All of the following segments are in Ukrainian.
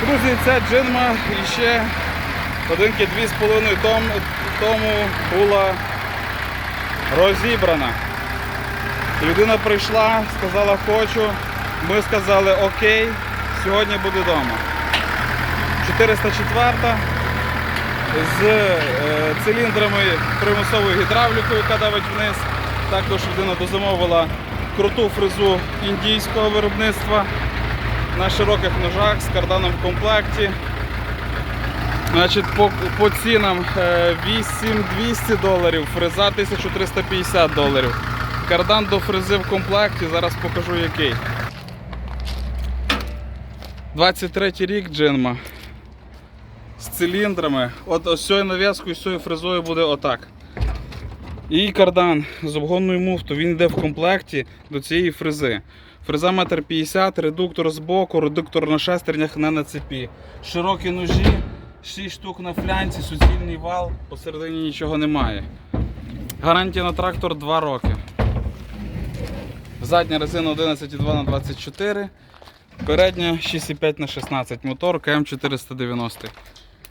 Друзі, ця джинма ще годинки 2,5 тому була розібрана. Людина прийшла, сказала хочу. Ми сказали окей, сьогодні буде вдома. 404 з е, циліндрами примусовою гідравлікою, яка давить вниз. Також людина дозамовила круту фрезу індійського виробництва на широких ножах з карданом в комплекті. Значить, по, по цінам е, 8200 доларів, фреза 1350 доларів. Кардан до фрези в комплекті, зараз покажу який. 23 рік джинма з циліндрами. От ось цією нав'язкою, з цією фрезою буде отак. І кардан з обгонною муфтою, він йде в комплекті до цієї фрези. Фреза 1,50 м, редуктор з боку, редуктор на шестернях, не на цепі. Широкі ножі, 6 штук на флянці, суцільний вал, посередині нічого немає. Гарантія на трактор 2 роки. Задня резина 11,2 на 24 передня 6,5 на 16 мотор КМ490.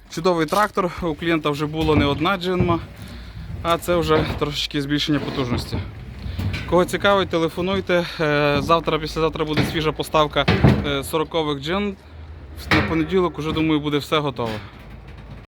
Чудовий трактор, у клієнта вже було не одна джинма, а це вже трошечки збільшення потужності. Кого цікавить, телефонуйте. Е, Завтра, післязавтра буде свіжа поставка 40-х джин. На понеділок уже думаю буде все готово.